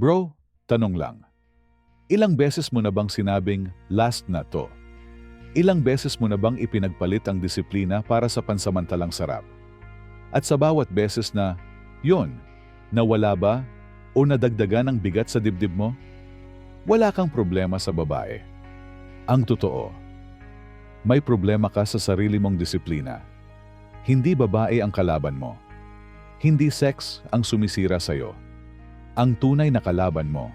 Bro, tanong lang. Ilang beses mo na bang sinabing last na to? Ilang beses mo na bang ipinagpalit ang disiplina para sa pansamantalang sarap? At sa bawat beses na, yon, nawala ba o nadagdagan ang bigat sa dibdib mo? Wala kang problema sa babae. Ang totoo, may problema ka sa sarili mong disiplina. Hindi babae ang kalaban mo. Hindi sex ang sumisira sa'yo. Ang tunay na kalaban mo,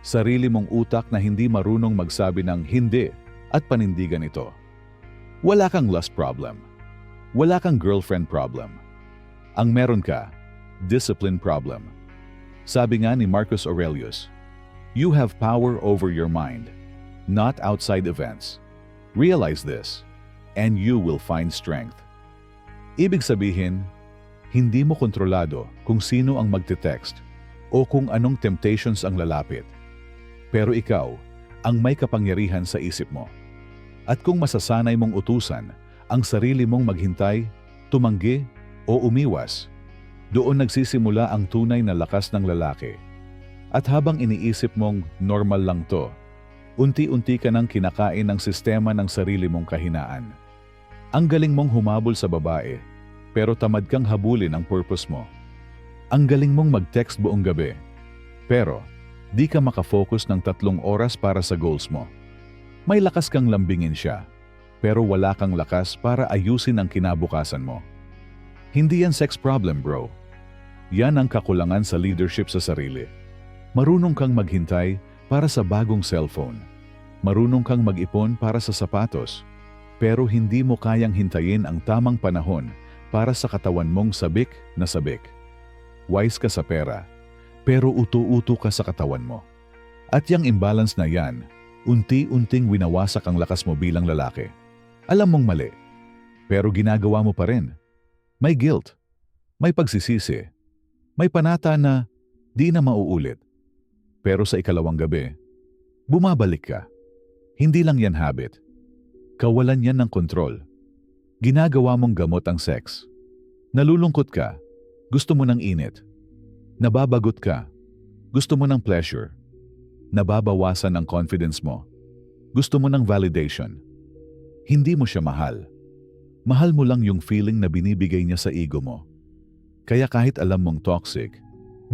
sarili mong utak na hindi marunong magsabi ng hindi at panindigan ito. Wala kang lust problem. Wala kang girlfriend problem. Ang meron ka, discipline problem. Sabi nga ni Marcus Aurelius, You have power over your mind, not outside events. Realize this, and you will find strength. Ibig sabihin, hindi mo kontrolado kung sino ang magte-text o kung anong temptations ang lalapit. Pero ikaw, ang may kapangyarihan sa isip mo. At kung masasanay mong utusan ang sarili mong maghintay, tumanggi o umiwas, doon nagsisimula ang tunay na lakas ng lalaki. At habang iniisip mong normal lang to, unti-unti ka nang kinakain ng sistema ng sarili mong kahinaan. Ang galing mong humabol sa babae, pero tamad kang habulin ang purpose mo. Ang galing mong mag-text buong gabi, pero di ka makafocus ng tatlong oras para sa goals mo. May lakas kang lambingin siya, pero wala kang lakas para ayusin ang kinabukasan mo. Hindi yan sex problem, bro. Yan ang kakulangan sa leadership sa sarili. Marunong kang maghintay para sa bagong cellphone. Marunong kang mag-ipon para sa sapatos. Pero hindi mo kayang hintayin ang tamang panahon para sa katawan mong sabik na sabik. Wise ka sa pera, pero utu-uto ka sa katawan mo. At yung imbalance na yan, unti-unting winawasak ang lakas mo bilang lalaki. Alam mong mali, pero ginagawa mo pa rin. May guilt, may pagsisisi, may panata na di na mauulit. Pero sa ikalawang gabi, bumabalik ka. Hindi lang yan habit. Kawalan yan ng kontrol. Ginagawa mong gamot ang sex. Nalulungkot ka. Gusto mo ng init. Nababagot ka. Gusto mo ng pleasure. Nababawasan ang confidence mo. Gusto mo ng validation. Hindi mo siya mahal. Mahal mo lang yung feeling na binibigay niya sa ego mo. Kaya kahit alam mong toxic,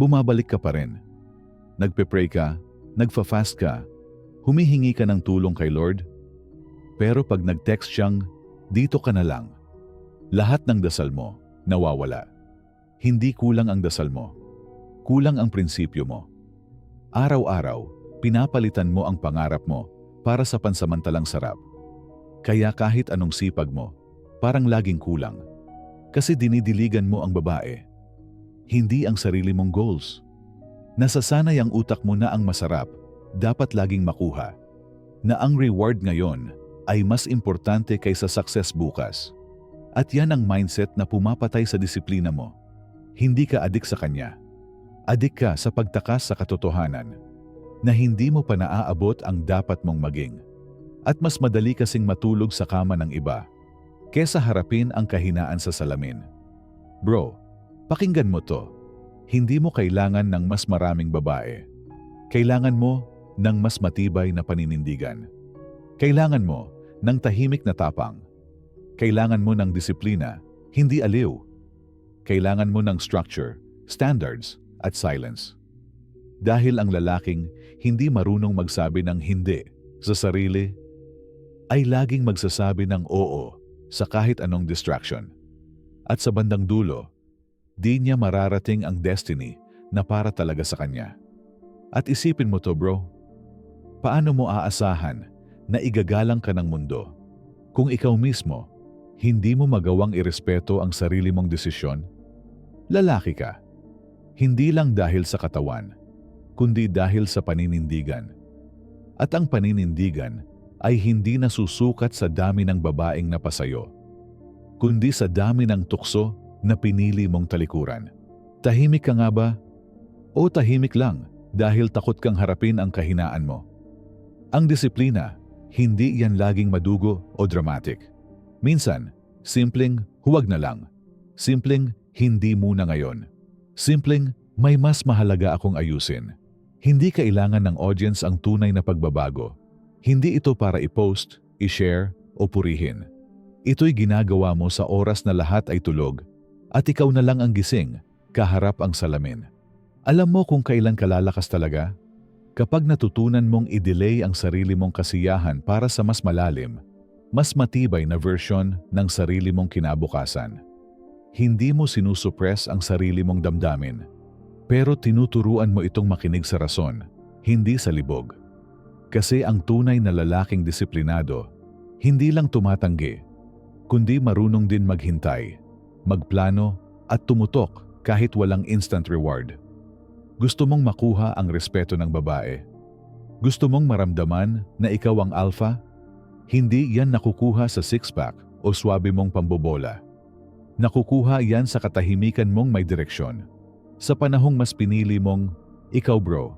bumabalik ka pa rin. Nagpe-pray ka, nagfa-fast ka, humihingi ka ng tulong kay Lord. Pero pag nag-text siyang, dito ka na lang. Lahat ng dasal mo, nawawala. Hindi kulang ang dasal mo. Kulang ang prinsipyo mo. Araw-araw, pinapalitan mo ang pangarap mo para sa pansamantalang sarap. Kaya kahit anong sipag mo, parang laging kulang. Kasi dinidiligan mo ang babae. Hindi ang sarili mong goals. Nasasanay ang utak mo na ang masarap, dapat laging makuha. Na ang reward ngayon ay mas importante kaysa success bukas. At yan ang mindset na pumapatay sa disiplina mo. Hindi ka adik sa kanya. Adik ka sa pagtakas sa katotohanan na hindi mo pa naaabot ang dapat mong maging. At mas madali kasing matulog sa kama ng iba kesa harapin ang kahinaan sa salamin. Bro, pakinggan mo to. Hindi mo kailangan ng mas maraming babae. Kailangan mo ng mas matibay na paninindigan. Kailangan mo ng tahimik na tapang. Kailangan mo ng disiplina, hindi aliw. Kailangan mo ng structure, standards, at silence. Dahil ang lalaking hindi marunong magsabi ng hindi sa sarili, ay laging magsasabi ng oo sa kahit anong distraction. At sa bandang dulo, di niya mararating ang destiny na para talaga sa kanya. At isipin mo to bro, paano mo aasahan na igagalang ka ng mundo kung ikaw mismo hindi mo magawang irespeto ang sarili mong desisyon? Lalaki ka, hindi lang dahil sa katawan, kundi dahil sa paninindigan. At ang paninindigan ay hindi nasusukat sa dami ng babaeng napasayo, kundi sa dami ng tukso na pinili mong talikuran. Tahimik ka nga ba? O tahimik lang dahil takot kang harapin ang kahinaan mo? Ang disiplina, hindi yan laging madugo o dramatic. Minsan, simpleng huwag na lang. Simpleng hindi muna ngayon. Simpleng may mas mahalaga akong ayusin. Hindi kailangan ng audience ang tunay na pagbabago. Hindi ito para i-post, i-share, o purihin. Ito'y ginagawa mo sa oras na lahat ay tulog at ikaw na lang ang gising, kaharap ang salamin. Alam mo kung kailan ka lalakas talaga? Kapag natutunan mong i-delay ang sarili mong kasiyahan para sa mas malalim, mas matibay na version ng sarili mong kinabukasan. Hindi mo sinusuppress ang sarili mong damdamin, pero tinuturuan mo itong makinig sa rason, hindi sa libog. Kasi ang tunay na lalaking disiplinado, hindi lang tumatanggi, kundi marunong din maghintay, magplano at tumutok kahit walang instant reward. Gusto mong makuha ang respeto ng babae. Gusto mong maramdaman na ikaw ang alpha? Hindi yan nakukuha sa six-pack o swabe mong pambobola. Nakukuha yan sa katahimikan mong may direksyon. Sa panahong mas pinili mong, ikaw bro,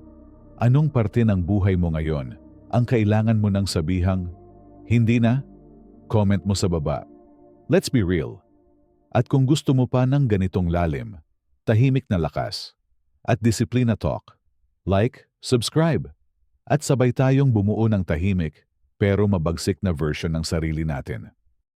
anong parte ng buhay mo ngayon ang kailangan mo nang sabihang, hindi na? Comment mo sa baba. Let's be real. At kung gusto mo pa ng ganitong lalim, tahimik na lakas, at disiplina talk, like, subscribe, at sabay tayong bumuo ng tahimik pero mabagsik na version ng sarili natin.